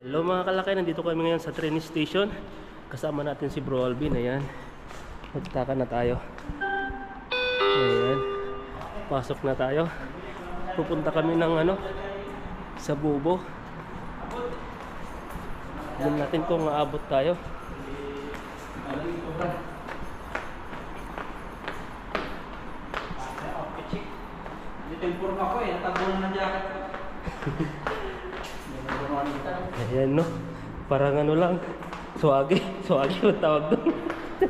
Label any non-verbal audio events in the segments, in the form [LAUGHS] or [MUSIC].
Hello mga kalakay, nandito kami ngayon sa train station. Kasama natin si Bro Alvin, ayan. Magtaka na tayo. Ayan. Pasok na tayo. Pupunta kami ng ano, sa Bubo. Alam natin kung maabot tayo. Dito yung purma ko eh, natabunan ng jacket ko. Ayan no. Parang ano lang. Swagi. [LAUGHS] Swagi yung tawag doon. [LAUGHS]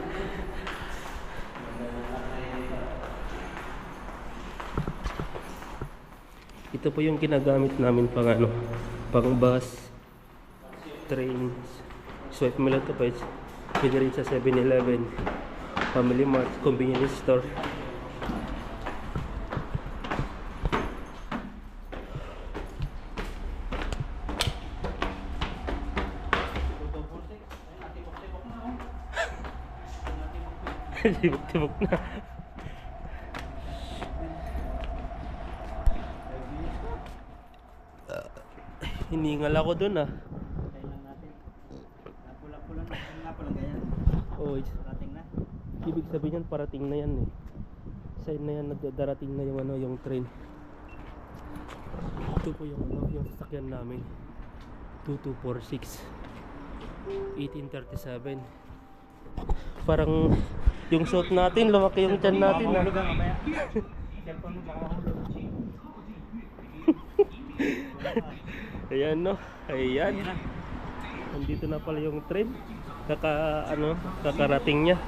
Ito po yung ginagamit namin pang ano, pang bus, trains, swipe mo lang ito pa, pwede rin sa 7-Eleven, Family Mart, convenience store. Tibok-tibok na. Hiningal ako dun ah. Oh, Parating na. ibig sabihin yan parating na yan eh. Sign na yan nagdarating na yung ano yung train. Ito po yung ano yung sasakyan namin. 2246 1837 Parang yung suit natin, lumaki yung tiyan natin ah. [LAUGHS] Mo baka mahulog. Ayan no, ayan. Ayan na. Nandito na pala yung train. Kaka ano, kakarating niya.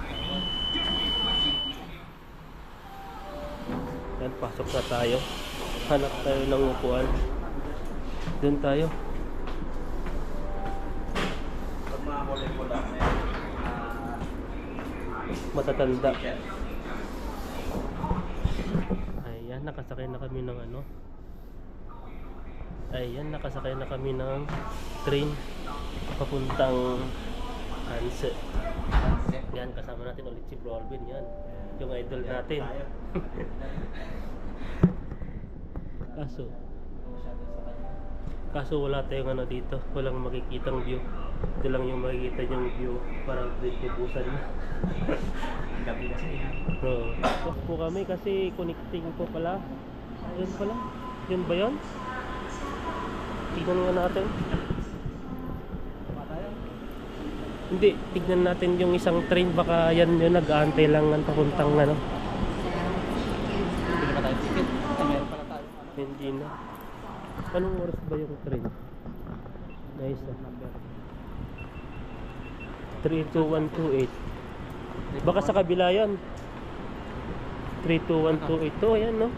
Yan, pasok na tayo. Hanap tayo ng upuan. Doon tayo. Pag mga kulay-pula, may ah, Matatanda. Ayan, nakasakay na kami ng ano. Ayan, nakasakay na kami ng train papuntang Hanse. Yan, kasama natin ulit si Bro Alvin. Yan, yung idol natin. [LAUGHS] Kaso. Kaso wala tayong ano dito. Walang makikitang view. Ito lang yung makikita yung view. Parang tubusan [LAUGHS] na. Gabi kasi. Oo. Off po kami kasi connecting po pala. Yun pala. Yun ba yun? Tignan nga natin. Hindi, tignan natin yung isang train. Baka yan yun, nag-aantay lang ng papuntang ano. Hindi pa tayo ticket. Ay, meron pala tayo. Ano? Hindi na. Anong oras ba yung train? Nice ah. Number. 32128. Baka sa kabila yan. 32128. Oh, ayan no.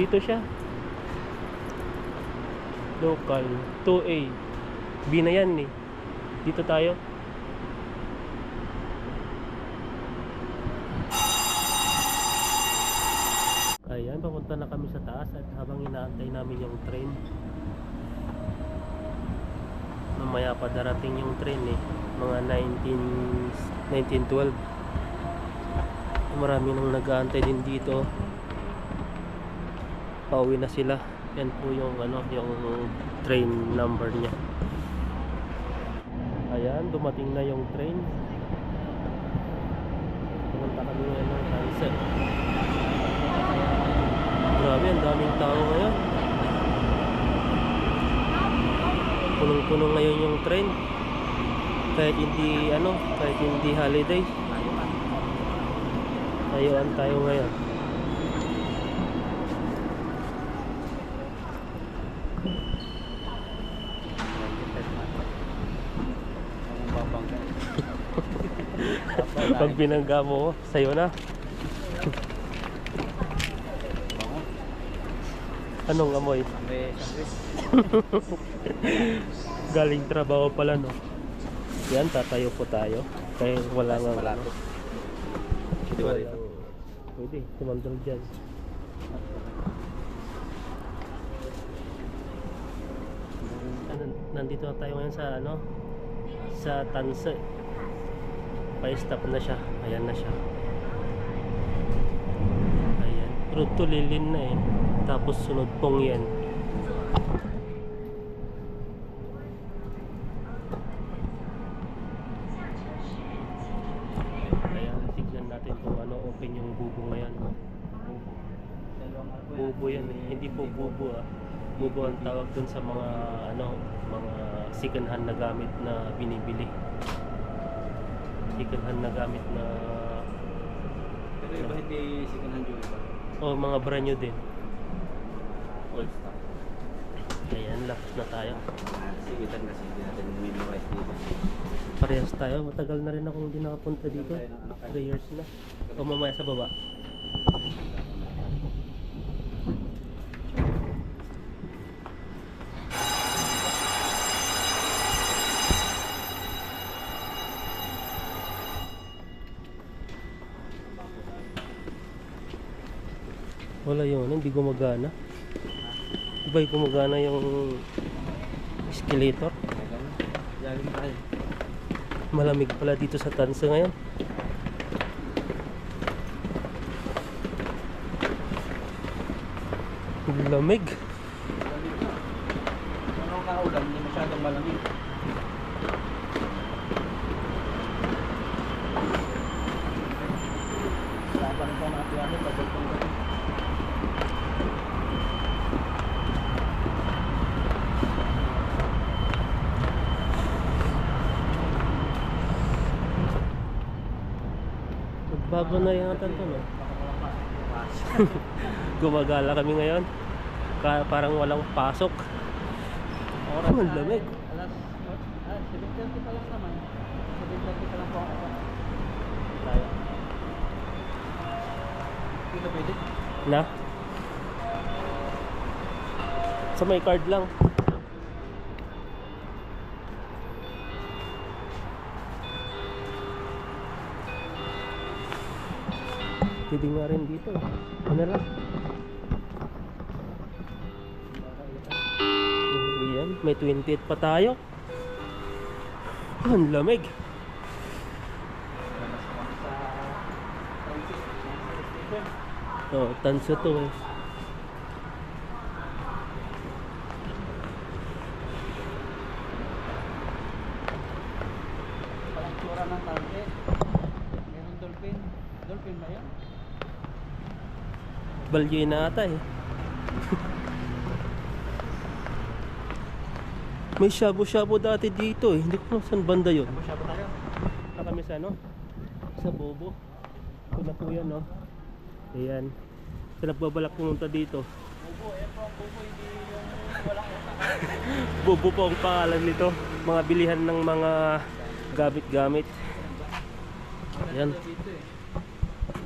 Dito siya. Local. 2A. B na yan eh. Dito tayo. Papunta na kami sa taas at habang inaantay namin yung train. Mamaya pa darating yung train eh. Mga 19, 1912. Marami nang nag-aantay din dito. Pauwi na sila. Yan po yung ano, yung train number niya. Ayan, dumating na yung train. Pumunta kami ngayon ng sunset. Grabe, ang daming tao ngayon. Punong-puno ngayon yung train. Kahit hindi ano, kahit hindi holiday. Ayuan tayo ngayon. [LAUGHS] Pag binangga mo, sa'yo na. Anong amoy? Galing trabaho pala, no? Yan, tatayo po tayo. Kaya wala nga ano. Malapit. Di ba dito? Pwede, sumandal dyan. Nan- Nandito na tayo ngayon sa ano sa Tanse. Pa-stop na siya. Ayan na siya. Ayan. Road to Lilin na eh tapos sunod pong yan. Kaya tignan natin kung ano open yung bubo ngayon. Bubo yan eh. Hindi po bubo ah. Bubo ang tawag dun sa mga ano mga second hand na gamit na binibili. Second hand na gamit na pero iba hindi second hand yung iba? Oh mga brand new din. Old stock. Ayan, lapos na tayo. Sige, tan kasi hindi natin memorize dito. Parehas tayo. Matagal na rin akong hindi nakapunta dito. 3 years na. O mamaya sa baba. Wala yun, hindi gumagana. Di ba yung escalator? Malamig pala dito sa Tansa ngayon. Lamig. Anong kaulan, hindi masyadong malamig. Laban pa natin ano, bagal pang Magbago na yata ito, no? [LAUGHS] Gumagala kami ngayon. Ka- parang walang pasok. Oras Ang na- lamig. Alas, ah, 7.30 pa lang naman. 7.30 pa lang po ako. Tayo. Hindi ka pwede? Na? Sa may card lang. Pwede nga rin dito. Ano lang? Ayan, may 28 pa tayo. Ang lamig. Oh, tanso to eh. Palang tsura ng target. Meron dolphin. Dolphin ba yan? Balye na ata eh. [LAUGHS] May shabu-shabu dati dito eh. Hindi ko saan banda yun. Siya ba tayo? Na kami sa ano? Sa Bobo. Ito na po yan no. Ayan. Sa nagbabalak pumunta dito. Bubo, eh po ang bubo, hindi yung utak. [LAUGHS] Bobo po ang pangalan nito. Mga bilihan ng mga gamit-gamit. Ayan. Maganda dito eh.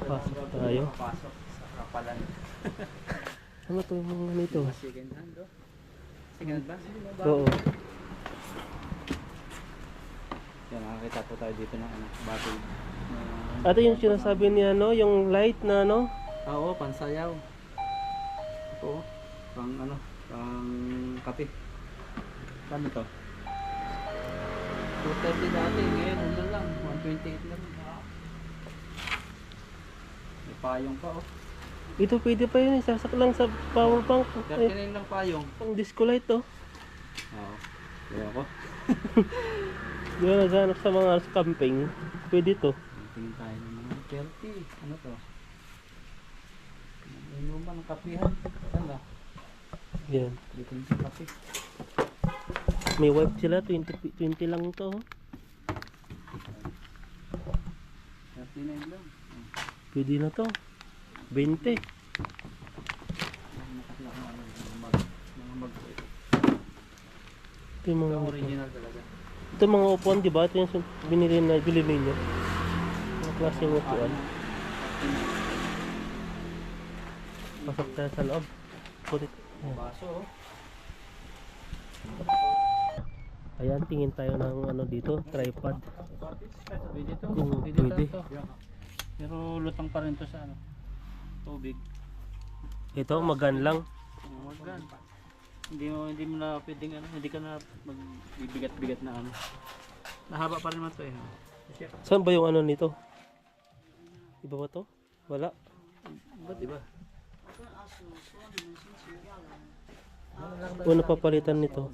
Pasok tayo. Pasok kapalan. Ano to yung mga nito? Second hand, oh. Second hand ba? Oo. Yan, nakakita po tayo dito ng ano, battery. Ito yung sinasabi niya no, yung light na no. Ah, oo, pansayaw. Oo. Pang ano, pang kape. Kano to? 230 dati, ngayon ano lang, 128 lang. May payong pa oh. Ito pwede pa yun, isasak lang sa power bank. Ay, 39 lang payong. pang disco light to. Oo. Kaya ako. [LAUGHS] Di ba naghanap sa mga camping? Pwede to. Tingin tayo ng mga 30. Ano to? Inuman ng kapihan. Saan ba? Yan. Dito sa kape. May wipe sila, 20, pi- 20 lang to. oh. 39 lang. Pwede na to. 20. Mga mag Ito yung mga, original talaga. ito mga upuan, di ba? Ito yung binili na, binili ninyo. Mga klaseng upuan. Pasok tayo sa loob. Ayan. Baso oh. Ayan, tingin tayo ng ano dito, tripod. Pwede to. Kung Pwede. Pero lutang pa rin to sa ano. Tubig. Ito, magan lang. Magan. Hindi mo hindi mo na pwedeng ano, hindi ka na magbibigat-bigat na ano. Nahaba pa rin naman to eh. Saan ba yung ano nito? Iba ba to? Wala. Ba't iba? Ano papalitan nito?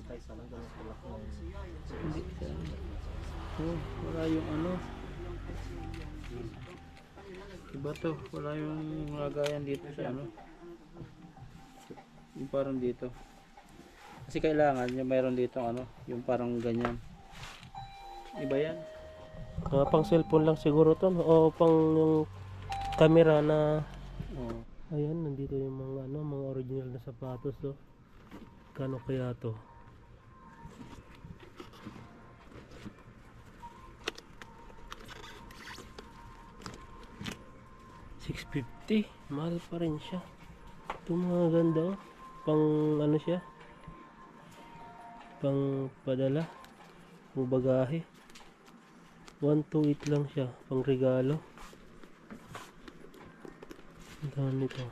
Hindi. Oh, wala yung ano. Iba to. Wala yung lagayan dito sa ano. Yung parang dito. Kasi kailangan yung mayroon dito ano, yung parang ganyan. Iba yan. Ah, pang cellphone lang siguro to. O pang yung camera na Oo. Ayan, nandito yung mga ano, mga original na sapatos do. Kano kaya to? $650. Mahal pa rin siya. Ito mga ganda oh. Pang ano siya? Pang padala. O bagahe. 128 lang siya. Pang regalo. Dami nito.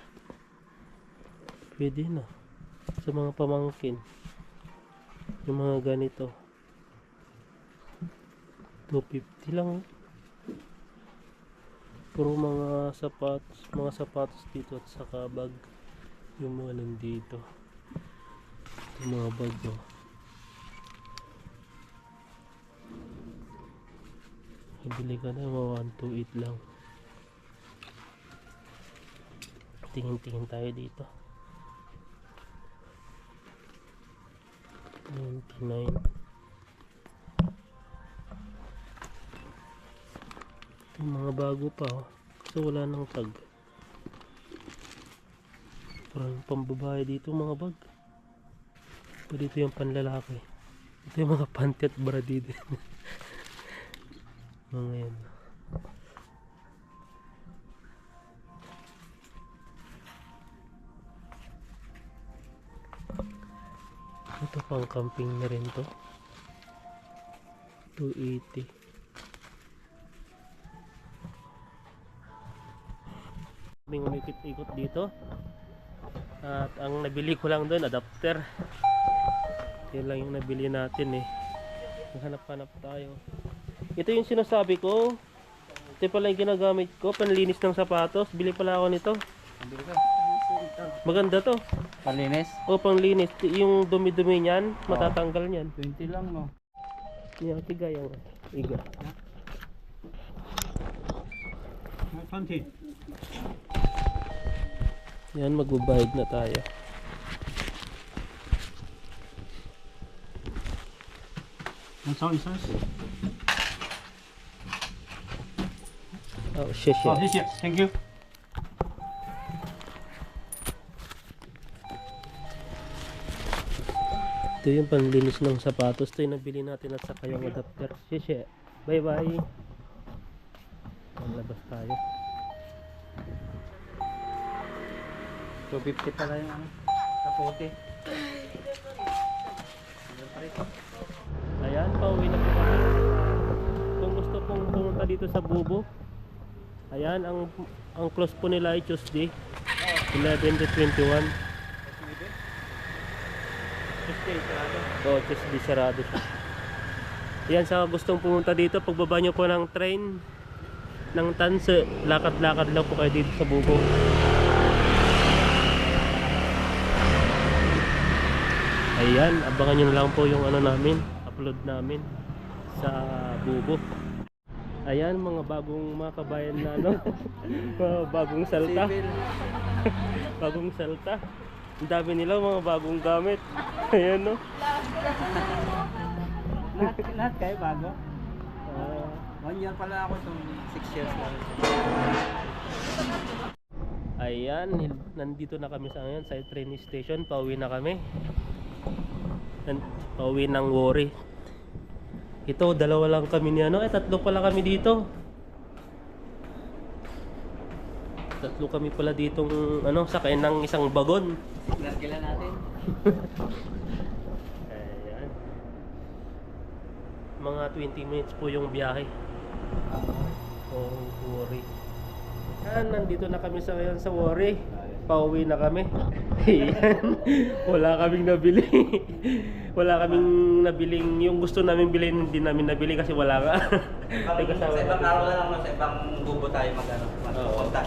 Pwede na. Sa mga pamangkin. Yung mga ganito. 250 lang. Puro mga sapatos, mga sapatos dito at saka bag. Yung mga nandito. Yung mga bag oh. Bili ka na mga 128 lang. Tingin-tingin tayo dito. 99 yung mga bago pa oh. Kasi wala nang tag. Parang pambabae dito mga bag. Pa dito yung panlalaki. Ito yung mga [LAUGHS] panty at bra dito. [LAUGHS] mga yan. Ito pang camping na rin to. 280. Kaming umikot-ikot dito. At ang nabili ko lang doon, adapter. Yan lang yung nabili natin eh. Hanap-hanap tayo. Ito yung sinasabi ko. Ito pala yung ginagamit ko, panlinis ng sapatos. Bili pala ako nito. Maganda to. Palinis? O panglinis, yung dumi-dumi niyan, matatanggal niyan. 20 lang no. Yan, tiga yung iga. Panty. Yan, magbabayad na tayo. Ang sound size? Oh, shit, Oh, shit. this yes. Thank you. Ito yung panlinis ng sapatos. Ito yung nabili natin at saka yung adapter. Shit, shit. Bye bye. Ang labas tayo. 250 pala yung ano. Kapote. Ayan, pauwi na po kami. Kung gusto pong pumunta dito sa Bubo, ayan, ang ang close po nila ay Tuesday, 11 to 21. Tuesday, sarado. Oo, Tuesday sarado siya. Yan, sa gustong pumunta dito, pagbaba nyo po ng train, ng Tanse, lakad-lakad lang po kayo dito sa Bubo. Ayan, abangan nyo na lang po yung ano namin, upload namin sa Bubo. Ayan, mga bagong mga kabayan na ano, [LAUGHS] mga bagong salta. [LAUGHS] bagong salta. Ang dami nila mga bagong gamit. [LAUGHS] Ayan no. lahat, lahat kayo bago? Ah, One year pala ako itong 6 years lang. ayan, nandito na kami sa ngayon sa train station. Pauwi na kami. Pauwi ng Wori. Ito, dalawa lang kami ni ano. Eh, tatlo pala kami dito. Tatlo kami pala ditong ano, sakay ng isang bagon. Nargila natin. [LAUGHS] Ayan. Mga 20 minutes po yung biyahe. Oh, worry. Yan, nandito na kami sa ngayon sa worry. Pauwi na kami. Ayan. [LAUGHS] Wala kaming nabili. [LAUGHS] wala kaming nabiling yung gusto namin bilhin hindi namin nabili kasi wala ka. May kasama sa ibang araw na lang, no? sa ibang bubo tayo mag ano, magpunta.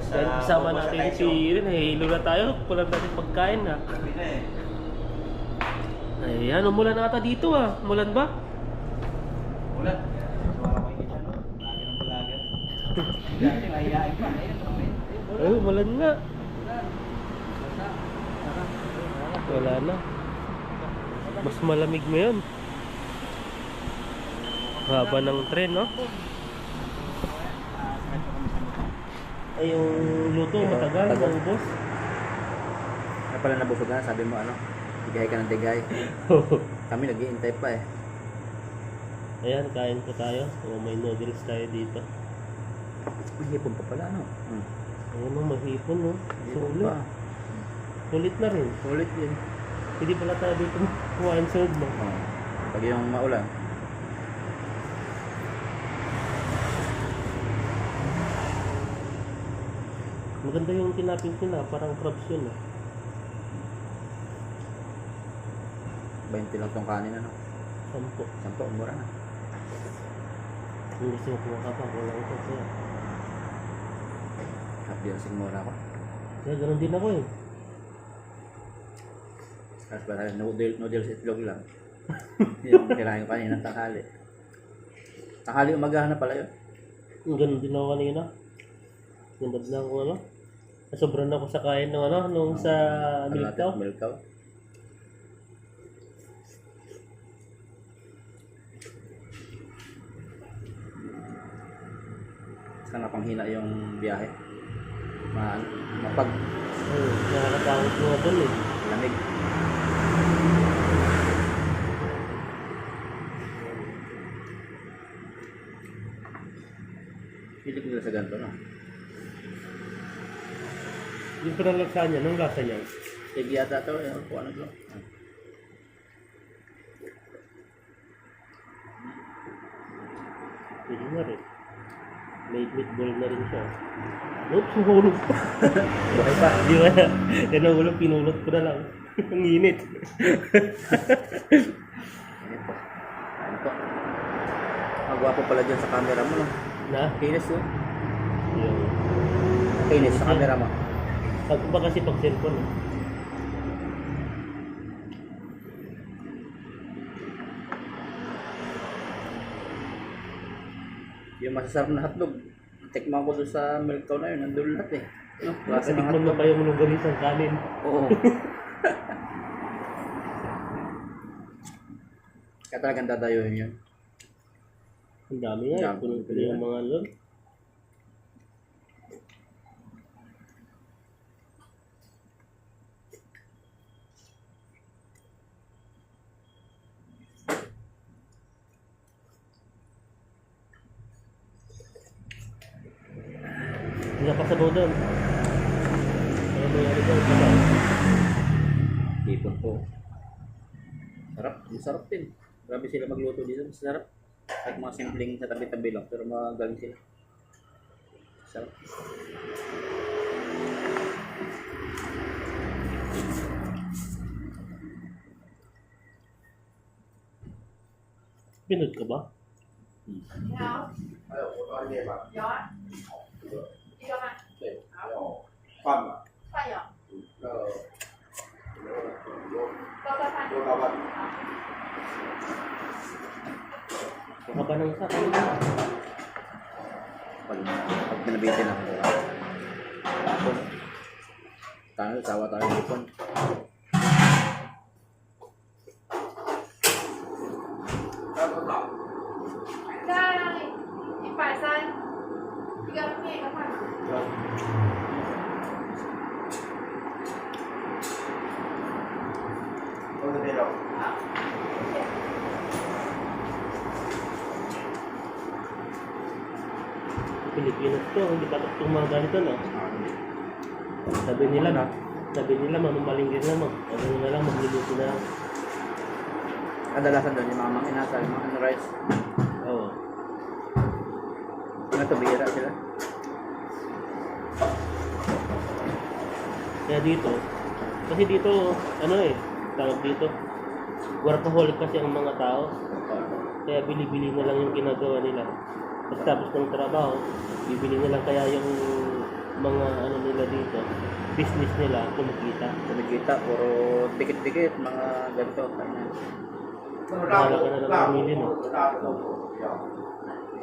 Sa kasama sa natin Taichung. si Irin, eh, hilo na tayo. Kulang natin pagkain. Sabi na eh. Ayan, umulan ata dito ah. Umulan ba? Ulan. So, ako yung isa, no? Lagi ng bulagan. Dati, mahihain pa. Ayun, ayun. Ay, umulan nga. Ulan. Basta. Tara. Wala na. Mas malamig ngayon. Haba ng tren, no? Ay, yung luto, matagal, Tagal. maubos. Kaya pala nabusog na, sabi mo ano, tigay ka ng tigay. [LAUGHS] Kami nag-iintay pa eh. Ayan, kain po tayo. O, may noodles tayo dito. May hipon pa pala, ano? Hmm. Ayan o, mahipon, no? Hipon Sulit. pa. Sulit na rin. Ulit yun. Hindi pala tayo dito kumain sa no? Oh. Pag yung maulan. Maganda yung tinapin ko na, parang crabs yun, ah. 20 lang tong kanin, ano? Sampo. Sampo, mura na. Kung gusto mo kumakapa, kulang ito. Kaya, Happy yung sigmura ko. kaya ganun din ako eh. Tapos ba noodle, noodles itlog lang. [LAUGHS] yung kirahin ko kanina ng tanghali. Tanghali umagahan na pala yun. Yung ganun din ako kanina. Nabad na ako ano. Nasobran ako sa kain ng ano, nung sa Milkaw. Milkaw. Saka napanghina yung biyahe. Ma mapag Oo, nakakatakot mga tol eh. lamig. Sa ganito, no? Yung parang lasagna, nung lasa niya. Sige ata to, eh, kung ano to. Pwede na rin. May meatball na rin siya. Oops, suhulog pa. [LAUGHS] Buhay pa. Di ba? Yan ang ulo, pinulot ko na lang. [LAUGHS] Ang init. Ano po? Ano po? Ang gwapo pala dyan sa camera mo, no? Na? Kinis yun. Yung... Kinis sa camera mo. Pag ba kasi pag cellphone eh. Yung masasarap na hotdog. Tikman ko doon sa Milkaw na yun. Nandun lahat eh. No? Klase ng Natikman mo hotdog. pa yung longganisang kanin. Oo. [LAUGHS] Kaya talagang dadayuhin yun. Ang dami nga. Dami. Puno-puno yung mga lon. Hindi ka pa sa doon. Ano may ano doon? Ano? Ipon po. Sarap. Masarap din. Grabe sila Masarap. Kahit mga simpleng sa tabi-tabi lang. Pero magaling sila. Sarap. Pinod ka ba? 你好，nang sa kanina? Pag, pag pinabitin ako. Tapos, tayo, tawa tayo ng ipon. Pilipinas to, hindi pa itong mga ganito no? Sabi nila na, sabi nila manumaling din naman. Ano na lang, magluluto na lang. Kadalasan doon yung mga mga inasal, mga ano rice. Oo. Mga tubira sila. Kaya dito, kasi dito, ano eh, tawag dito, workaholic kasi ang mga tao. Kaya bili-bili na lang yung ginagawa nila pagtapos ng trabaho, bibili na lang kaya yung mga ano nila dito, business nila, kumikita. Kumikita, puro tikit-tikit, mga ganito. Mahala ka na lang bumili, no?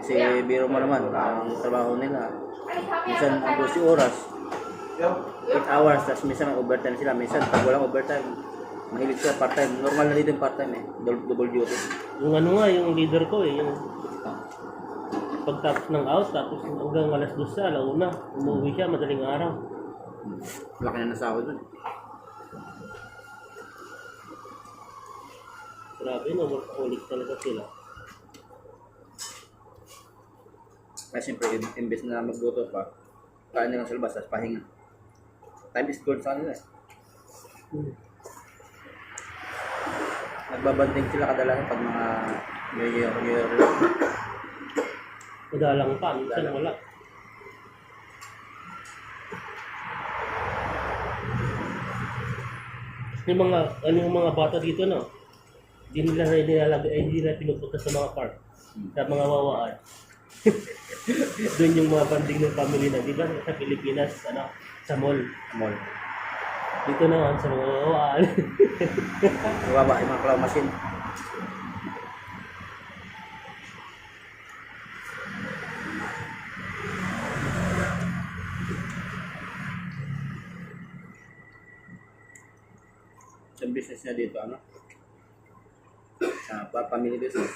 Kasi biro mo naman, ang trabaho nila. Minsan, ang 12 oras, 8 hours, tapos minsan ang overtime sila. Minsan, pag walang overtime, mahilig sila part-time. Normal na dito yung part-time eh, double duty. Yung ano nga, yung leader ko eh, yung pagtapos ng out, tapos hanggang alas 2 sa alauna, umuwi siya madaling araw. Laki na nasahod dun. Grabe no, workaholic talaga sila. Kaya siyempre, im- imbes na magluto pa, kain na lang sa labas, tapos pahinga. Time is gold sa kanila eh. Hmm. Nagbabanding sila kadalasan pag mga New Year, New Year. Madalang pa, minsan wala. Yung mga, ano yung mga bata dito, no? Hindi nila na nilalagay, eh, hindi nila pinupunta sa mga park. Sa mga wawaan. [LAUGHS] Doon yung mga banding ng family na, di ba? Sa Pilipinas, ano, sa mall. Mall. Dito naman, sa mga wawaan. [LAUGHS] Mababa yung mga claw machine. Business niya dito, ano? Sa pa family business.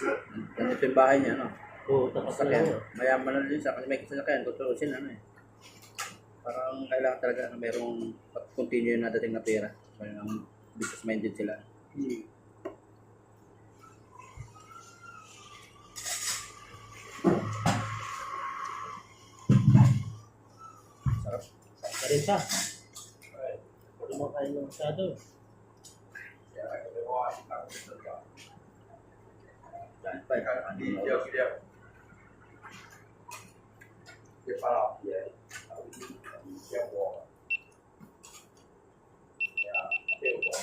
Nandito yung bahay niya, ano? Oo, tapos na. Mayaman na din siya kasi may sasakyan. Tutuusin, ano eh. Parang kailangan talaga na merong continue na dating na pera. Parang business minded sila. Sarap. Pa rin siya. Kumakain ng masyado. Dahil pa, eh, hindi na Điêu, điêu. Cái pha lọc gì đấy. Treo bò. Dạ, treo bò.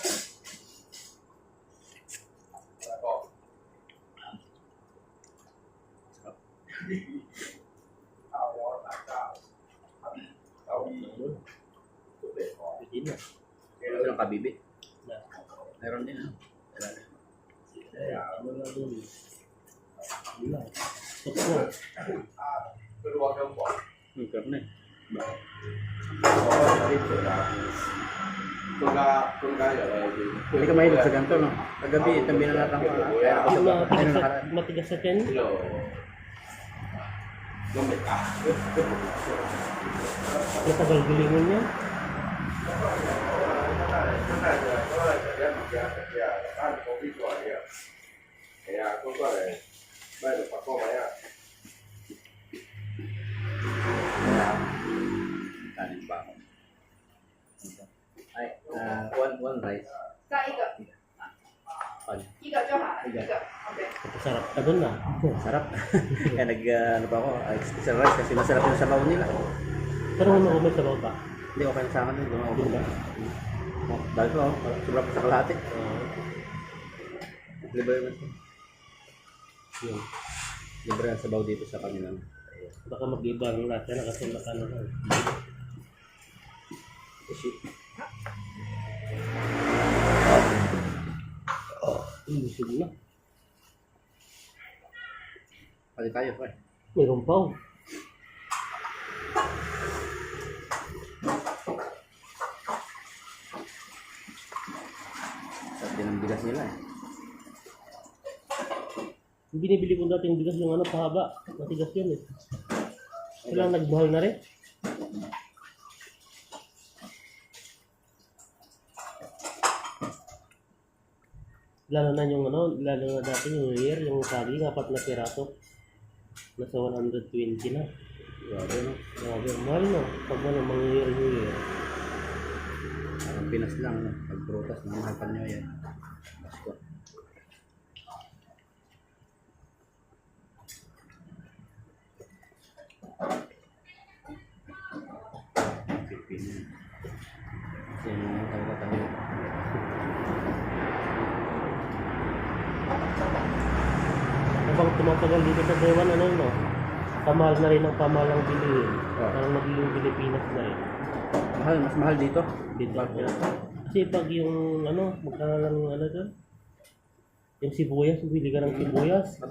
Là con. Tao đó là tao. Tao đi. Tụi để có. Pwede na. Ito lang kabibit. Na. Meron din, ano? Wala na. Eh, ano na dun? Wala. Tokpo. Tôi đua theo quả. Hmm, karne. Có đi chỗ nào. Tôi ra, tôi ra ở đây thì Hindi ka mahilig sa ganito, no? Kagabi, itong binanatan ko. ah. Kaya ako Yung sa mga ano matigas sa, ได้แต่ปักเข้าไว้อ่ะ Halimbawa. Ay, uh, one, one rice. Sa ikaw. Pan. Ikaw, Joha. Ikaw. Okay. Sarap ka dun ah. [LAUGHS] Sarap. [LAUGHS] Kaya nag, ah, ano pa ako, ah, uh, extra rice kasi masarap yung sabaw nila. Pero ano ko may sabaw ba? Hindi, okay sa akin. Hindi ako ba? Dahil ko, ah, sobrang sa kalahati. Eh. Libre yun yun. Libre ang sabaw dito sa kanila. Baka mag-iba ang lasa na kasi nakano lang. Kasi, Hmm, busog na. pali tayo, pa. Mayroon pa oh. Din ang bigas nila eh. Yung binibili ko dating bigas yung ano, pahaba. Matigas yun eh. Kailang nagmahal na rin. Lalo na yung ano, lalo na dati yung year, yung saging, apat na piraso. Nasa 120 na. Grabe, no? Grabe, mahal no. Pag ano, mga year, year. Parang Pinas lang, no? Pag prutas, mahal pa nyo yan. Pasko. Pilipino. Kasi yun naman talaga tayo. Habang tumatagal dito sa Taiwan, ano no? Kamahal na rin ang pamahal ang bilihin. Oh. Parang naging Pilipinas na rin. Mahal, mas mahal dito. Dito. Kasi pag yung ano, magkano lang yung ano doon? Yung sibuyas, bili ka ng sibuyas.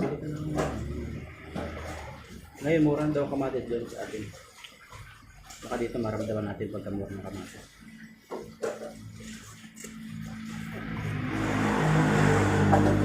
Ngayon, murang daw kamatis doon sa atin. Baka dito maramdaman natin pagka mura ng kamatis. Salamat.